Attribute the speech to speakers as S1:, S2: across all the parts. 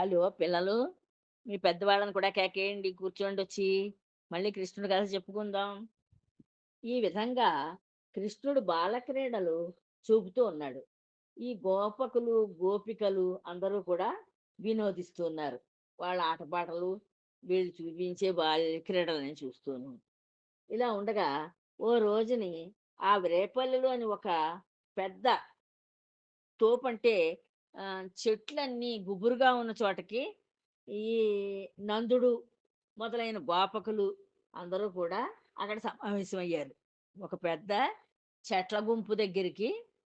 S1: Hello! పిల్లలు మీ పెద్దవాళ్ళని కూడా కేకేయండి కూర్చోండి వచ్చి మళ్ళీ కృష్ణుడి కథ చెప్పుకుందాం. ఈ విధంగా కృష్ణుడు బాలక్రీడలు చూపుతూ ఉన్నాడు. ఈ గోపకులు గోపికలు అందరూ కూడా వినోదిస్తూ ఉన్నారు. వాళ్ళ ఆటపాటలు వీళ్ళు చూపించే బాలక్రీడలని చూస్తూను ఇలా ఉండగా ఓ రోజుని ఆ రేపల్లిలోని ఒక పెద్ద తోపంటే చెట్లన్నీ గుబురుగా ఉన్న చోటకి ఈ నందుడు మొదలైన గోపకులు అందరూ కూడా అక్కడ సమావేశమయ్యారు. ఒక పెద్ద చెట్ల గుంపు దగ్గరికి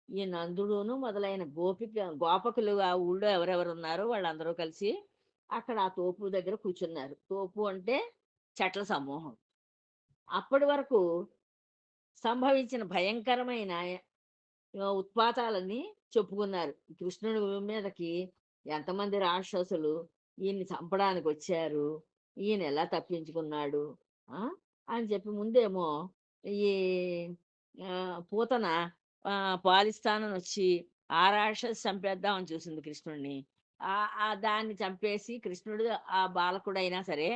S1: ఈ నందుడును మొదలైన గోపిక గోపకులు ఆ ఊళ్ళో ఎవరెవరు ఉన్నారో వాళ్ళందరూ కలిసి అక్కడ ఆ తోపు దగ్గర కూర్చున్నారు. తోపు అంటే చెట్ల సమూహం. అప్పటి వరకు సంభవించిన భయంకరమైన ఉత్పాతాలని చెప్పుకున్నారు. కృష్ణుడి మీదకి ఎంతమంది రాక్షసులు ఈయన్ని చంపడానికి వచ్చారు ఈయన ఎలా తప్పించుకున్నాడు అని చెప్పి ముందేమో ఈ పూతన ఆ, పాలిస్తానని వచ్చి ఆ రాక్షసు చంపేద్దామని చూసింది కృష్ణుడిని. ఆ ఆ దాన్ని చంపేసి కృష్ణుడు ఆ బాలకుడైనా సరే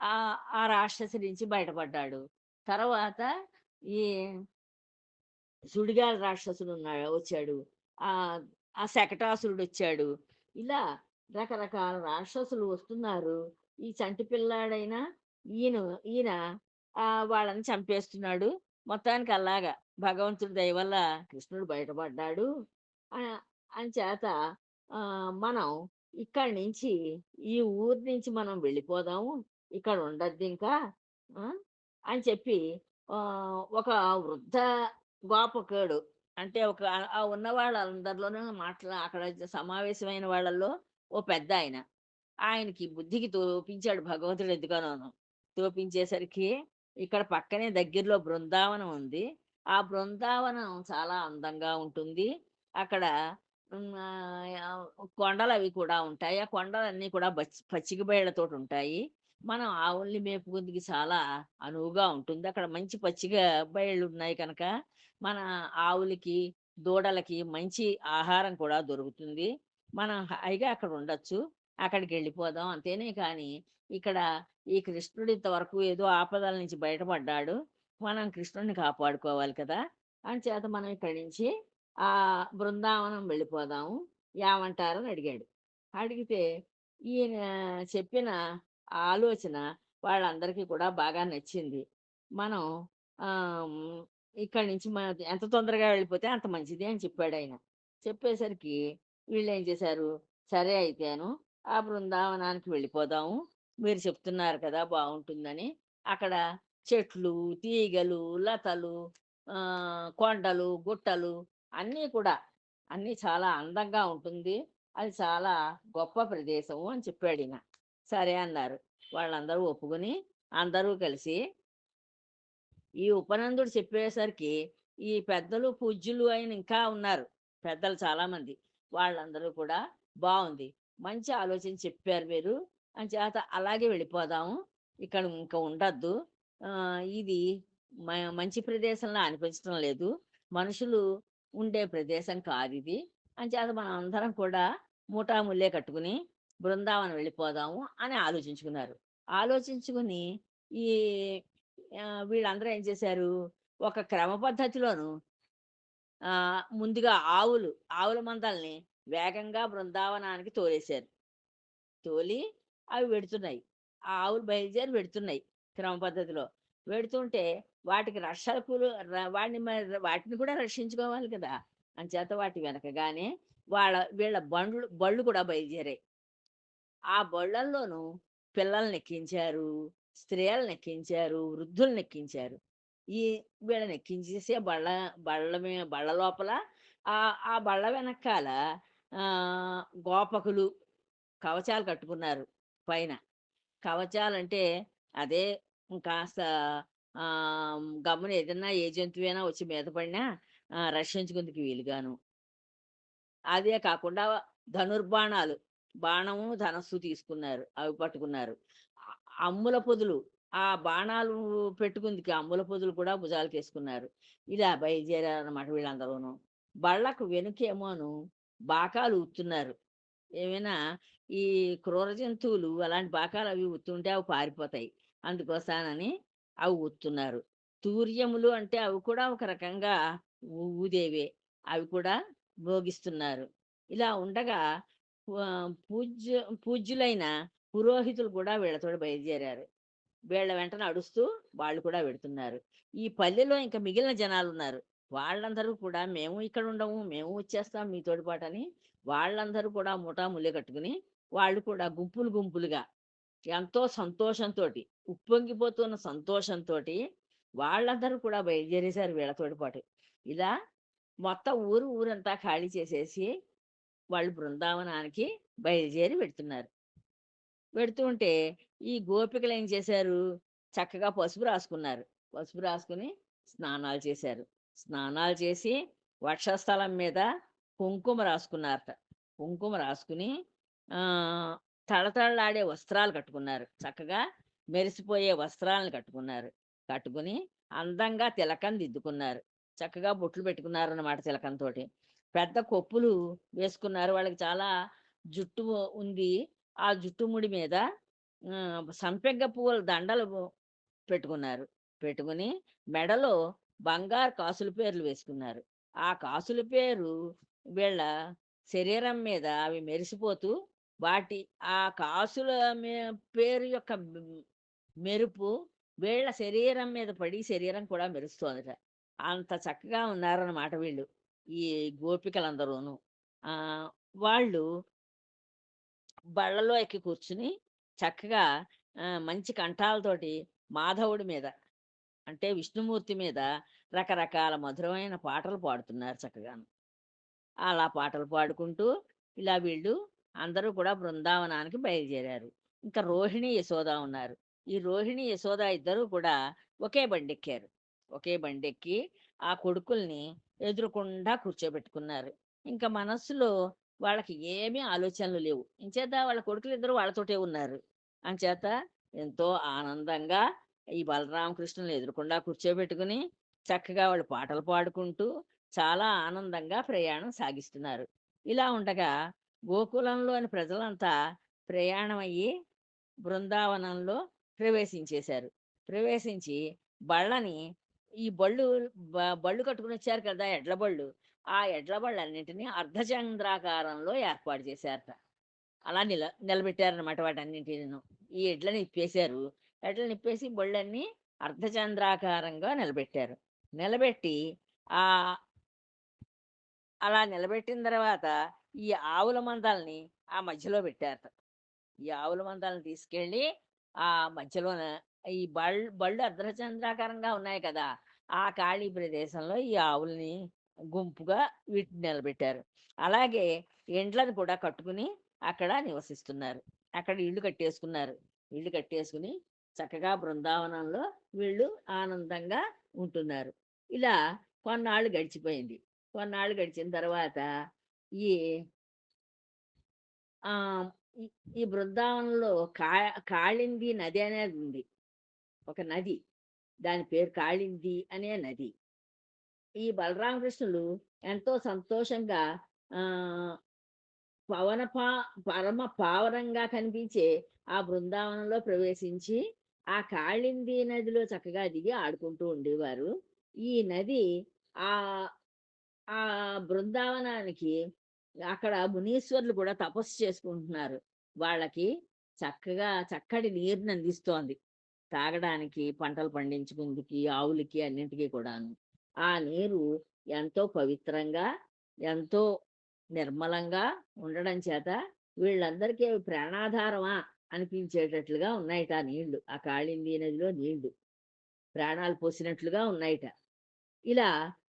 S1: ఆ ఆ రాక్షసి నుంచి బయటపడ్డాడు. తర్వాత ఈ సుడిగాలి రాక్షసుడు ఉన్నాడు వచ్చాడు. ఆ శకటాసురుడు వచ్చాడు ఇలా రకరకాల రాక్షసులు వస్తున్నారు. ఈ చంటి పిల్లాడైనా ఈయన ఈయన వాళ్ళని చంపేస్తున్నాడు. మొత్తానికి అలాగా భగవంతుడి దయ వల్ల కృష్ణుడు బయటపడ్డాడు. అని చేత మనం ఇక్కడి నుంచి ఈ ఊరి నుంచి మనం వెళ్ళిపోదాము. ఇక్కడ ఉండద్దు ఇంకా అని చెప్పి ఒక వృద్ధ గోపకుడు అంటే ఒక ఆ ఉన్న వాళ్ళందరిలోనూ మాట్లా అక్కడ సమావేశమైన వాళ్ళల్లో ఓ పెద్ద ఆయన ఆయనకి బుద్ధికి తోపించాడు భగవంతుడు ఎందుకనోను. తోపించేసరికి ఇక్కడ పక్కనే దగ్గరలో బృందావనం ఉంది. ఆ బృందావనం చాలా అందంగా ఉంటుంది. అక్కడ కొండలు అవి కూడా ఉంటాయి. ఆ కొండలన్నీ కూడా పచ్చిక బయళ్ళతోటి ఉంటాయి. మనం ఆవుల్ని మేపుకుందికి చాలా అనువుగా ఉంటుంది. అక్కడ మంచి పచ్చిగా బయళ్ళు ఉన్నాయి కనుక మన ఆవులకి దూడలకి మంచి ఆహారం కూడా దొరుకుతుంది. మనం హాయిగా అక్కడ ఉండొచ్చు. అక్కడికి వెళ్ళిపోదాం అంతేనే కానీ ఇక్కడ ఈ కృష్ణుడు ఇంతవరకు ఏదో ఆపదల నుంచి బయటపడ్డాడు. మనం కృష్ణుడిని కాపాడుకోవాలి కదా! అని చేత మనం ఇక్కడి నుంచి ఆ బృందావనం వెళ్ళిపోదాము. ఏమంటారని అడిగాడు. అడిగితే ఈయన చెప్పిన ఆలోచన వాళ్ళందరికీ కూడా బాగా నచ్చింది. మనం ఇక్కడి నుంచి మన ఎంత తొందరగా వెళ్ళిపోతే అంత మంచిది అని చెప్పాడు ఆయన. చెప్పేసరికి వీళ్ళు ఏం చేశారు? సరే అయితేను ఆ బృందావనానికి వెళ్ళిపోదాము మీరు చెప్తున్నారు కదా బాగుంటుందని. అక్కడ చెట్లు తీగలు లతలు కొండలు గుట్టలు అన్నీ కూడా అన్నీ చాలా అందంగా ఉంటుంది. అది చాలా గొప్ప ప్రదేశము అని చెప్పాడు ఈయన. సరే అన్నారు. వాళ్ళందరూ ఒప్పుకొని అందరూ కలిసి ఈ ఉపనందుడు చెప్పేసరికి ఈ పెద్దలు పూజ్యులు అయిన ఇంకా ఉన్నారు. పెద్దలు చాలామంది. వాళ్ళందరూ కూడా బాగుంది. మంచి ఆలోచన చెప్పారు మీరు. అని చేత అలాగే వెళ్ళిపోదాము. ఇక్కడ ఇంకా ఉండద్దు. ఇది మ- మంచి ప్రదేశంలో అనిపించడం లేదు. మనుషులు ఉండే ప్రదేశం కాదు ఇది. అని చేత మనం అందరం కూడా మూటాముల్లే కట్టుకుని బృందావనం వెళ్ళిపోదాము అని ఆలోచించుకున్నారు. ఆలోచించుకుని ఈ వీళ్ళందరూ ఏం చేశారు? ఒక క్రమ పద్ధతిలోను ముందుగా ఆవులు ఆవుల మందల్ని వేగంగా బృందావనానికి తోలేశారు. తోలి అవి వెడుతున్నాయి. ఆ ఆవులు బయలుదేరి వెడుతున్నాయి క్రమ పద్ధతిలో వెడుతుంటే వాటికి రక్షకులు వాటిని మరి వాటిని కూడా రక్షించుకోవాలి కదా! అంచేత వాటి వెనకగానే వాళ్ళ వీళ్ళ బండ్లు బళ్ళు కూడా బయలుదేరాయి. ఆ బళ్ళల్లోనూ పిల్లల్ని ఎక్కించారు స్త్రీలను ఎక్కించారు వృద్ధులను ఎక్కించారు ఈ వీళ్ళని ఎక్కించేసే బళ్ళ బళ్ళ మీ- బళ్ళ లోపల ఆ బళ్ళ వెనకాల గోపకులు కవచాలు కట్టుకున్నారు పైన. కవచాలు అంటే అదే కాస్త గమ్మున ఏదన్నా ఏ జంతువైనా వచ్చి మీద పడినా రక్షించుకుందుకు వీలుగాను. అదే కాకుండా ధనుర్బాణాలు. బాణము ధనస్సు తీసుకున్నారు అవి పట్టుకున్నారు. అమ్ముల పొదులు ఆ బాణాలు పెట్టుకుందికి అమ్ముల పొదులు కూడా భుజాలు తీసుకున్నారు ఇలా బయలుదేరారన్నమాట వీళ్ళందరూను. బళ్ళకు వెనుకేమోను బాకాలు ఊతున్నారు ఏమైనా ఈ క్రూర జంతువులు అలాంటి బాకాలు అవి ఉత్తుంటే అవి పారిపోతాయి. అందుకోసానని అవి ఉత్తున్నారు తూర్యములు అంటే అవి కూడా ఒక రకంగా ఊదేవే. అవి కూడా భోగిస్తున్నారు. ఇలా ఉండగా పూజ్య పూజ్యులైన పురోహితులు కూడా వీళ్ళతో బయలుదేరారు. వీళ్ళ వెంట నడుస్తూ వాళ్ళు కూడా వెడుతున్నారు ఈ పల్లెలో ఇంకా మిగిలిన జనాలు ఉన్నారు. వాళ్ళందరూ కూడా మేము ఇక్కడ ఉండము మేము వచ్చేస్తాం మీతోటి పాటని వాళ్ళందరూ కూడా ముఠా ముల్లె కట్టుకుని వాళ్ళు కూడా గుంపులు గుంపులుగా ఎంతో సంతోషంతో ఉప్పొంగిపోతున్న సంతోషంతో వాళ్ళందరూ కూడా బయలుదేరేశారు వీళ్ళతోటి పాటు. ఇలా మొత్తం ఊరు ఊరంతా ఖాళీ చేసేసి వాళ్ళు బృందావనానికి బయలుదేరి పెడుతున్నారు పెడుతూ ఉంటే ఈ గోపికలు ఏం చేశారు? చక్కగా పసుపు రాసుకున్నారు. పసుపు రాసుకుని స్నానాలు చేశారు. స్నానాలు చేసి వక్షస్థలం మీద కుంకుమ రాసుకున్నారట. కుంకుమ రాసుకుని ఆ తళతళలాడే వస్త్రాలు కట్టుకున్నారు. చక్కగా మెరిసిపోయే వస్త్రాలను కట్టుకున్నారు. కట్టుకుని అందంగా తిలకం దిద్దుకున్నారు. చక్కగా బొట్లు పెట్టుకున్నారు అన్నమాట తిలకంతో పెద్ద కొప్పులు వేసుకున్నారు. వాళ్ళకి చాలా జుట్టు ఉంది. ఆ జుట్టు ముడి మీద సంపెంగ పువ్వుల దండలు పెట్టుకున్నారు. పెట్టుకుని మెడలో బంగారు కాసుల పేర్లు వేసుకున్నారు. ఆ కాసుల పేరు వీళ్ళ శరీరం మీద అవి మెరిసిపోతూ వాటి ఆ కాసుల మే- పేరు యొక్క మెరుపు వీళ్ళ శరీరం మీద పడి శరీరం కూడా మెరుస్తోందట. అంత చక్కగా ఉన్నారన్నమాట వీళ్ళు. ఈ గోపికలందరూను. వాళ్ళు బళ్ళలో ఎక్కి కూర్చుని చక్కగా మంచి కంఠాలతోటి మాధవుడి మీద అంటే విష్ణుమూర్తి మీద రకరకాల మధురమైన పాటలు పాడుతున్నారు చక్కగాను. అలా పాటలు పాడుకుంటూ ఇలా వీళ్ళు అందరూ కూడా బృందావనానికి బయలుదేరారు. ఇంకా రోహిణి యశోద ఉన్నారు. ఈ రోహిణి యశోద ఇద్దరూ కూడా ఒకే బండెక్కారు. ఒకే బండెక్కి ఆ కొడుకుల్ని ఎదురుకుండా కూర్చోబెట్టుకున్నారు. ఇంకా మనస్సులో వాళ్ళకి ఏమీ ఆలోచనలు లేవు. ఇంచేత వాళ్ళ కొడుకులు ఇద్దరు వాళ్ళతోటే ఉన్నారు. అంచేత ఎంతో ఆనందంగా ఈ బలరామకృష్ణుని ఎదురుకుండా కూర్చోబెట్టుకుని చక్కగా వాళ్ళు పాటలు పాడుకుంటూ చాలా ఆనందంగా ప్రయాణం సాగిస్తున్నారు. ఇలా ఉండగా గోకులంలోని ప్రజలంతా ప్రయాణం అయ్యి బృందావనంలో ప్రవేశించేశారు. ప్రవేశించి బళ్ళని ఈ బళ్ళు బళ్ళు కట్టుకుని వచ్చారు కదా ఎడ్ల బళ్ళు. ఆ ఎడ్ల బళ్ళన్నింటినీ అర్ధచంద్రాకారంలో ఏర్పాటు చేశారట. అలా నిల నిలబెట్టారనమాట వాటన్నింటిని ఈ ఎడ్లని ఇప్పేశారు ఎడ్లని ఇప్పేసి బళ్ళన్నీ అర్ధచంద్రాకారంగా నిలబెట్టారు. నిలబెట్టి ఆ అలా నిలబెట్టిన తర్వాత ఈ ఆవుల మందాలని ఆ మధ్యలో పెట్టారట. ఈ ఆవుల మందాలను తీసుకెళ్ళి ఆ మధ్యలోన ఈ బళ్ళు బళ్ళు అర్ధచంద్రాకారంగా ఉన్నాయి కదా! ఆ ఖాళీ ప్రదేశంలో ఈ ఆవుల్ని గుంపుగా వీటిని నిలబెట్టారు. అలాగే ఎండ్లను కూడా కట్టుకుని అక్కడ నివసిస్తున్నారు. అక్కడ ఇల్లు కట్టేసుకున్నారు. ఇల్లు కట్టేసుకుని చక్కగా బృందావనంలో వీళ్ళు ఆనందంగా ఉంటున్నారు. ఇలా కొన్నాళ్ళు గడిచిపోయింది. కొన్నాళ్ళు గడిచిన తర్వాత ఈ- ఈ బృందావనంలో కా కాళింది నది అనేది ఉంది. ఒక నది. దాని పేరు కాళింది అనే నది. ఈ బలరామకృష్ణులు ఎంతో సంతోషంగా ఆ పవన పా పరమ పావనంగా కనిపించే ఆ బృందావనంలో ప్రవేశించి ఆ కాళింది నదిలో చక్కగా దిగి ఆడుకుంటూ ఉండేవారు. ఈ నది ఆ ఆ బృందావనానికి అక్కడ మునీశ్వరులు కూడా తపస్సు చేసుకుంటున్నారు. వాళ్ళకి చక్కగా చక్కటి నీరుని అందిస్తోంది. తాగడానికి పంటలు పండించుకుందుకి ఆవులకి అన్నింటికి కూడాను. ఆ నీరు ఎంతో పవిత్రంగా ఎంతో నిర్మలంగా ఉండడం చేత వీళ్ళందరికీ అవి ప్రాణాధారమా అనిపించేటట్లుగా ఉన్నాయట ఆ నీళ్ళు. ఆ కాళింది నదిలో నీళ్ళు ప్రాణాలు పోసినట్లుగా ఉన్నాయిట. ఇలా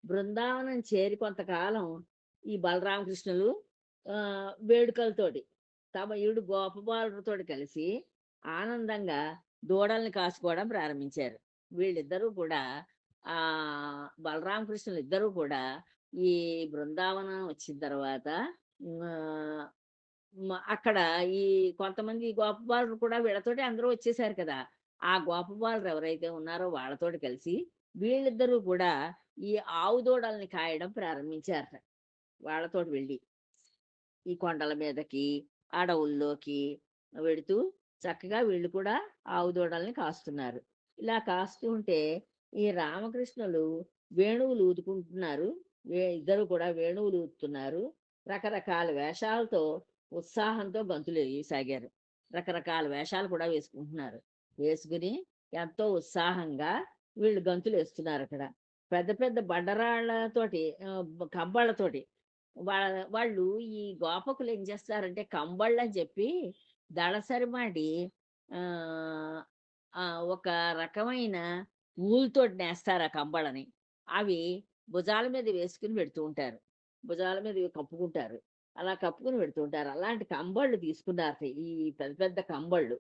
S1: బృందావనం చేరి కొంతకాలం ఈ బలరామకృష్ణులు వేడుకలతోటి తమ ఈడు గోపబాలుడితోటి కలిసి ఆనందంగా దూడల్ని కాసుకోవడం ప్రారంభించారు. వీళ్ళిద్దరూ కూడా ఆ బలరామకృష్ణులు ఇద్దరూ కూడా ఈ బృందావనం వచ్చిన తర్వాత అక్కడ ఈ కొంతమంది గోపబాలు కూడా వీళ్ళతోటి అందరూ వచ్చేసారు కదా. ఆ గోపబాలు ఎవరైతే ఉన్నారో వాళ్ళతోటి కలిసి వీళ్ళిద్దరూ కూడా ఈ ఆవు దూడల్ని కాయడం ప్రారంభించారట. వాళ్ళతోటి వెళ్ళి ఈ కొండల మీదకి అడవుల్లోకి వెడుతూ చక్కగా వీళ్ళు కూడా ఆవు దూడల్ని కాస్తున్నారు. ఇలా కాస్తూ ఉంటే ఈ రామకృష్ణులు వేణువులు ఊదుకుంటున్నారు. వే- ఇద్దరు కూడా వేణువులు ఊదుతున్నారు. రకరకాల వేషాలతో ఉత్సాహంతో బంతులు సాగారు రకరకాల వేషాలు కూడా వేసుకుంటున్నారు. వేసుకుని ఎంతో ఉత్సాహంగా వీళ్ళు గంతులు వేస్తున్నారు అక్కడ. పెద్ద పెద్ద బండరాళ్ళతోటి కంబళ్ళతోటి. వాళ్ళ వాళ్ళు ఈ గోపకులు ఏం చేస్తారంటే కంబళ్ళు అని చెప్పి దళసరిమాడి ఆ, ఒక రకమైన ఊలుతో నేస్తారు ఆ కంబళని. అవి భుజాల మీద వేసుకుని పెడుతూ ఉంటారు. భుజాల మీద కప్పుకుంటారు. అలా కప్పుకుని పెడుతూ ఉంటారు. అలాంటి కంబళ్ళు తీసుకున్నారు ఈ పెద్ద పెద్ద కంబళ్ళు.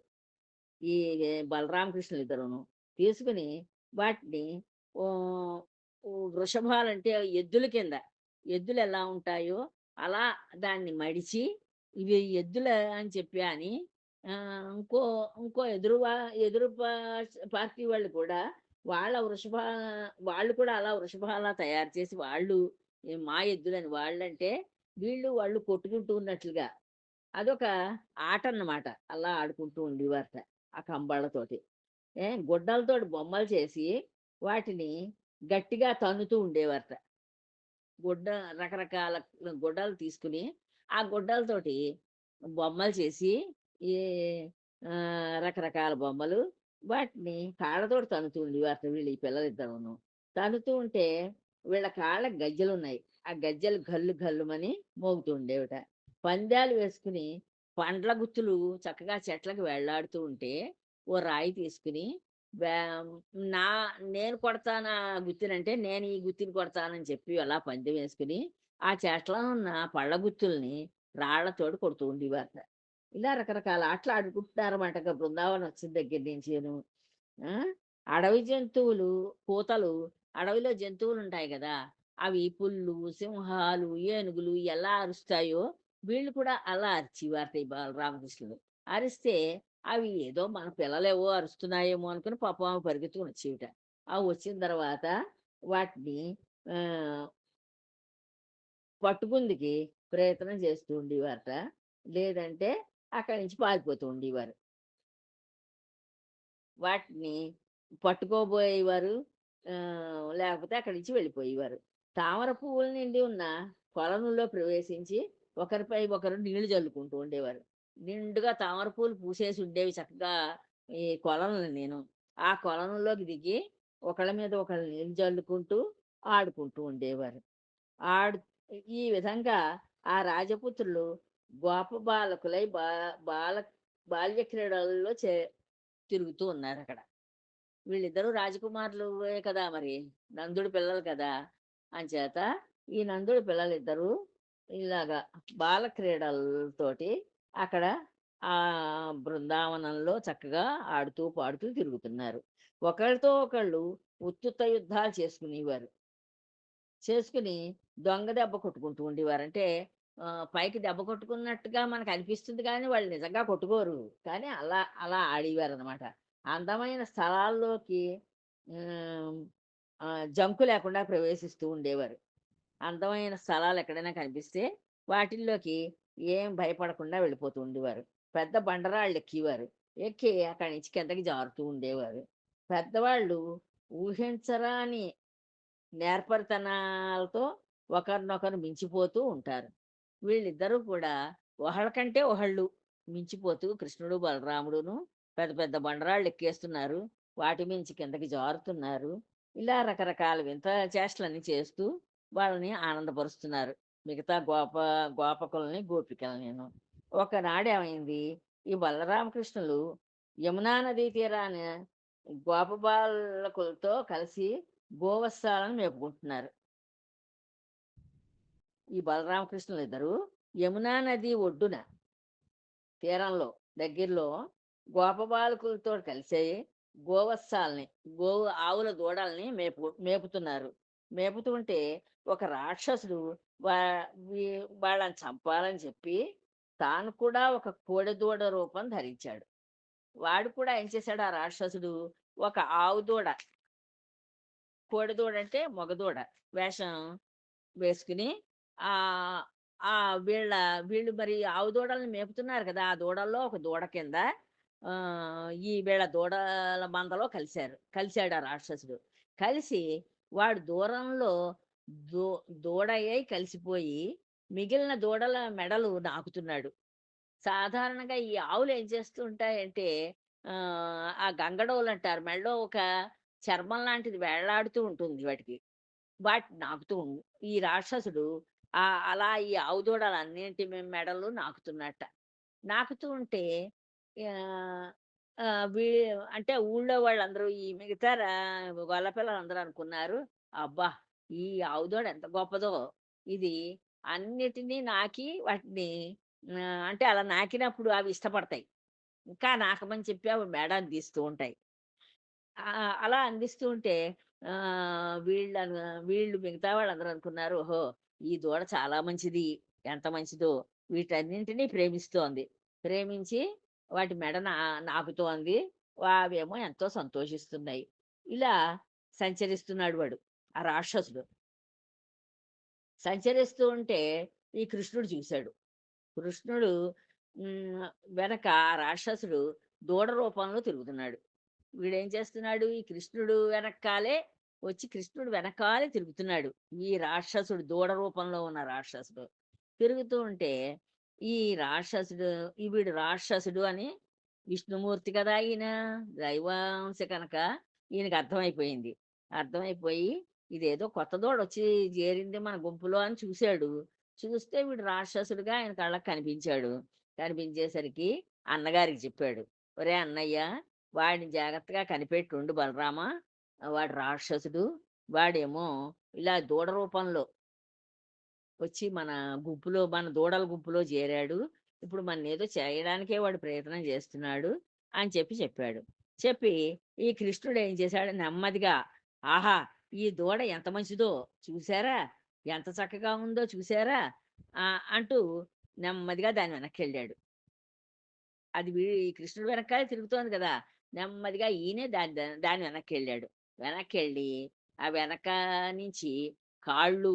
S1: ఈ బలరామకృష్ణులు ఇద్దరును. తీసుకుని వాటిని వృషభాలంటే ఎద్దుల కింద. ఎద్దులు ఎలా ఉంటాయో అలా దాన్ని మడిచి ఇవి ఎద్దుల అని చెప్పి అని ఇంకో ఇంకో ఎదురువా ఎదురు పార్టీ వాళ్ళు కూడా వాళ్ళ వృషభ వాళ్ళు కూడా అలా వృషభాలా తయారు చేసి వాళ్ళు మా ఎద్దులని వాళ్ళంటే వీళ్ళు వాళ్ళు కొట్టుకుంటూ ఉన్నట్లుగా. అదొక ఆట అన్నమాట అలా ఆడుకుంటూ ఉండేవారట ఆ కంబాళ్ళతోటి. ఏ గుడ్డలతోటి బొమ్మలు చేసి వాటిని గట్టిగా తన్నుతూ ఉండేవారట. గుడ్డ రకరకాల గుడ్డలు తీసుకుని ఆ గుడ్డలతోటి బొమ్మలు చేసి ఈ రకరకాల బొమ్మలు వాటిని కాళ్ళతోటి తనుతూ ఉండి వాటిని వీళ్ళు ఈ పిల్లలిద్దరును. తనుతూ ఉంటే వీళ్ళ కాళ్ళ గజ్జలు ఉన్నాయి ఆ గజ్జలు గల్లు గల్లుమని మోగుతూ ఉండేవిట పందాలు వేసుకుని పండ్ల గుత్తులు చక్కగా చెట్లకు వెళ్ళాడుతూ ఉంటే ఓ రాయి తీసుకుని నా నేను కొడతానా గుత్తినంటే నేను ఈ గుత్తిని కొడతానని చెప్పి అలా పందెం వేసుకుని ఆ చెట్ల ఉన్న పళ్ళ గుత్తుల్ని రాళ్ళతోటి కొడుతూ ఉండేవారు ఇలా రకరకాల ఆటలు ఆడుకుంటున్నారన్నమాట. బృందావనం వచ్చిన దగ్గర నుంచి అడవి జంతువులు పూతలు అడవిలో జంతువులు ఉంటాయి కదా అవి పుళ్ళు సింహాలు ఏనుగులు ఎలా అరుస్తాయో వీళ్ళు కూడా అలా అరిచేవారట బాలరామకృష్ణుడు అరిస్తే అవి ఏదో మన పిల్లలేవో అరుస్తున్నాయేమో అనుకుని పాపం పరిగెత్తుకుని వచ్చేవిట. అవి వచ్చిన తర్వాత వాటిని పట్టుకుందికి ప్రయత్నం చేస్తూ ఉండేవారట. లేదంటే అక్కడి నుంచి పారిపోతూ ఉండేవారు. వాటిని పట్టుకోబోయేవారు లేకపోతే అక్కడి నుంచి వెళ్ళిపోయేవారు. తామర పువ్వుల నిండి ఉన్న కొలనులో ప్రవేశించి ఒకరిపై ఒకరు నీళ్ళు చల్లుకుంటూ ఉండేవారు. నిండుగా తామర పూలు పూసేసి ఉండేవి చక్కగా ఈ కొలను నేను. ఆ కొలనులోకి దిగి ఒకళ్ళ మీద ఒకళ్ళు నీళ్ళు చల్లుకుంటూ ఆడుకుంటూ ఉండేవారు. ఆడు ఈ విధంగా ఆ రాజపుత్రులు గోప బాలకులై బా బాల బాల్య క్రీడలలో చే తిరుగుతూ ఉన్నారు అక్కడ వీళ్ళిద్దరూ రాజకుమారులు కదా మరి నందుడి పిల్లలు కదా అంచేత ఈ నందుడి పిల్లలిద్దరూ ఇలాగా బాల క్రీడలతోటి అక్కడ ఆ బృందావనంలో చక్కగా ఆడుతూ పాడుతూ తిరుగుతున్నారు. ఒకళ్ళతో ఒకళ్ళు ఉత్తుత యుద్ధాలు చేసుకునేవారు. చేసుకుని దొంగ దెబ్బ కొట్టుకుంటూ ఉండేవారు అంటే పైకి దెబ్బ కొట్టుకున్నట్టుగా మనకు అనిపిస్తుంది కానీ వాళ్ళు నిజంగా కొట్టుకోరు. కానీ అలా అలా ఆడేవారు అనమాట అందమైన స్థలాల్లోకి జంకు లేకుండా ప్రవేశిస్తూ ఉండేవారు. అందమైన స్థలాలు ఎక్కడైనా కనిపిస్తే వాటిల్లోకి ఏం భయపడకుండా వెళ్ళిపోతూ ఉండేవారు. పెద్ద బండరాళ్ళు ఎక్కేవారు. ఎక్కి అక్కడి నుంచి కిందకి జారుతూ ఉండేవారు. పెద్దవాళ్ళు ఊహించరాని నేర్పరితనాలతో ఒకరినొకరు మించిపోతూ ఉంటారు. వీళ్ళిద్దరూ కూడా ఒకళ్ళకంటే ఒకళ్ళు మించిపోతూ కృష్ణుడు బలరాముడును పెద్ద పెద్ద బండరాళ్ళు ఎక్కేస్తున్నారు. వాటి మించి కిందకి జారుతున్నారు. ఇలా రకరకాల వింత చేష్టలన్నీ చేస్తూ వాళ్ళని ఆనందపరుస్తున్నారు. మిగతా గోప గోపకులని గోపికలని ఒకనాడు ఏమైంది? ఈ బలరామకృష్ణులు యమునా నదీ తీరాన గోపబాలకులతో కలిసి గోవత్సాలను మేపుకుంటున్నారు. ఈ బలరామకృష్ణులు ఇద్దరు యమునా నది ఒడ్డున తీరంలో దగ్గరలో గోపబాలకులతో కలిసి గోవత్సాలని గో ఆవుల దూడల్ని మేపు మేపుతున్నారు. మేపుతుంటే ఒక రాక్షసుడు వా వాళ్ళని చంపాలని చెప్పి తాను కూడా ఒక కోడెదూడ రూపం ధరించాడు. వాడు కూడా ఏం చేశాడు ఆ రాక్షసుడు? ఒక ఆవు దూడ కోడెదూడ అంటే మగదూడ వేషం వేసుకుని ఆ ఆ వీళ్ళ వీళ్ళు మరి ఆవు దూడల్ని మేపుతున్నారు కదా ఆ దూడల్లో ఒక దూడ కింద ఈ వీళ్ళ దూడల మందలో కలిశారు కలిశాడు ఆ రాక్షసుడు. కలిసి వాడు దూరంలో దూ దూడయ్యాయి కలిసిపోయి మిగిలిన దూడల మెడలు నాకుతున్నాడు. సాధారణంగా ఈ ఆవులు ఏం చేస్తూ ఉంటాయంటే ఆ గంగడోలు అంటారు. మెడలో ఒక చర్మం లాంటిది వేళ్ళాడుతూ ఉంటుంది వాటికి. వాటి నాకుతూ ఈ రాక్షసుడు ఆ అలా ఈ ఆవు దూడలు అన్నింటి మెడలు నాకుతున్నట్ట. నాకుతూ ఉంటే వీ అంటే ఊళ్ళో వాళ్ళందరూ ఈ మిగతా గొల్ల పిల్లలందరూ అనుకున్నారు అబ్బా! ఈ ఆవుదోడ ఎంత గొప్పదో. ఇది అన్నిటినీ నాకి వాటిని అంటే అలా నాకినప్పుడు అవి ఇష్టపడతాయి. ఇంకా నాకమని చెప్పి అవి మేడాన్ని తీస్తూ ఉంటాయి. అలా అందిస్తూ ఉంటే ఆ, వీళ్ళు వీళ్ళు మిగతా వాళ్ళందరూ అనుకున్నారు ఓహో! ఈ దూడ చాలా మంచిది ఎంత మంచిదో! వీటన్నింటినీ ప్రేమిస్తోంది. ప్రేమించి వాటి మెడ నా నాపుతోంది అవేమో ఎంతో సంతోషిస్తున్నాయి. ఇలా సంచరిస్తున్నాడు వాడు ఆ రాక్షసుడు. సంచరిస్తూ ఉంటే ఈ కృష్ణుడు చూశాడు. కృష్ణుడు వెనక ఆ రాక్షసుడు దూడ రూపంలో తిరుగుతున్నాడు. వీడేం చేస్తున్నాడు? ఈ కృష్ణుడు వెనకాలే వచ్చి కృష్ణుడు వెనకాలే తిరుగుతున్నాడు. ఈ రాక్షసుడు దూడ రూపంలో ఉన్న రాక్షసుడు. తిరుగుతూ ఉంటే ఈ రాక్షసుడు ఈ వీడు రాక్షసుడు అని విష్ణుమూర్తి కదా ఈయన? దైవాంశ కనుక ఈయనకి అర్థమైపోయింది. అర్థమైపోయి ఇదేదో కొత్త దూడ వచ్చి చేరింది మన గుంపులో అని చూశాడు. చూస్తే వీడు రాక్షసుడిగా ఆయన కళ్ళకు కనిపించాడు. కనిపించేసరికి అన్నగారికి చెప్పాడు ఒరే అన్నయ్య వాడిని జాగ్రత్తగా కనిపెట్టి ఉండు బలరామ వాడు రాక్షసుడు వాడేమో ఇలా దూడ రూపంలో వచ్చి మన గుంపులో మన దూడల గుంపులో చేరాడు. ఇప్పుడు మన ఏదో చేయడానికే వాడు ప్రయత్నం చేస్తున్నాడు అని చెప్పి చెప్పాడు. చెప్పి ఈ కృష్ణుడు ఏం చేశాడు? నెమ్మదిగా ఆహా ఈ దూడ ఎంత మంచిదో చూసారా ఎంత చక్కగా ఉందో చూసారా ఆ, అంటూ నెమ్మదిగా దాని వెనక్కి వెళ్ళాడు. అది ఈ కృష్ణుడు వెనకాలే తిరుగుతోంది కదా. నెమ్మదిగా ఈయనే దాని దాని వెనక్కి వెళ్ళాడు వెనక్కి వెళ్ళి ఆ వెనక నుంచి కాళ్ళు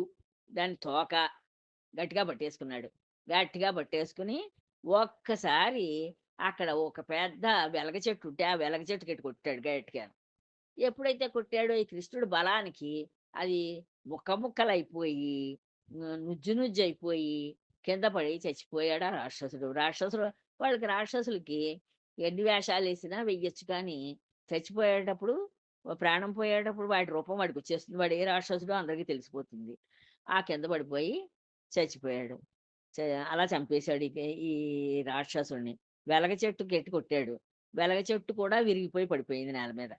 S1: దాని తోక గట్టిగా పట్టేసుకున్నాడు. గట్టిగా పట్టేసుకుని ఒక్కసారి అక్కడ ఒక పెద్ద వెలగ చెట్టు ఉంటే ఆ వెలగ చెట్టు కట్టి కొట్టాడు గట్టిగా ఎప్పుడైతే కొట్టాడో ఈ కృష్ణుడు బలానికి అది ముక్క ముక్కలైపోయి నుజ్జు నుజ్జు అయిపోయి కింద పడి చచ్చిపోయాడు ఆ రాక్షసుడు. రాక్షసుడు వాళ్ళకి రాక్షసులకి ఎన్ని వేషాలు వేసినా వెయ్యొచ్చు కానీ చచ్చిపోయేటప్పుడు ప్రాణం పోయేటప్పుడు వాటి రూపం వాడికి వచ్చేస్తుంది. వాడు ఏ రాక్షసుడో అందరికీ తెలిసిపోతుంది. ఆ కింద పడిపోయి చచ్చిపోయాడు. చ- అలా చంపేశాడు ఈ- రాక్షసుడిని. వెలగ చెట్టు గట్టి కొట్టాడు. వెలగ చెట్టు కూడా విరిగిపోయి పడిపోయింది నేల మీద.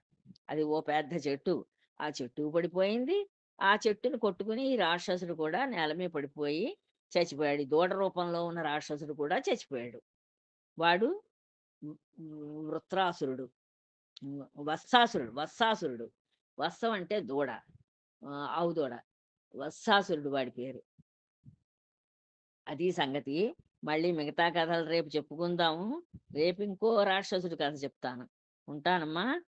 S1: అది ఓ పెద్ద చెట్టు. ఆ చెట్టు పడిపోయింది. ఆ చెట్టును కొట్టుకుని ఈ రాక్షసుడు కూడా నేల మీద పడిపోయి చచ్చిపోయాడు. దూడ రూపంలో ఉన్న రాక్షసుడు కూడా చచ్చిపోయాడు. వాడు వృత్రాసురుడు. వత్సాసురుడు వత్సాసురుడు. వత్సం అంటే దూడ. ఆవు దూడ. వత్సాసురుడు వాడి పేరు. అది సంగతి. మళ్ళీ మిగతా కథలు రేపు చెప్పుకుందాము. రేపు ఇంకో రాక్షసుడి కథ చెప్తాను. ఉంటానమ్మా.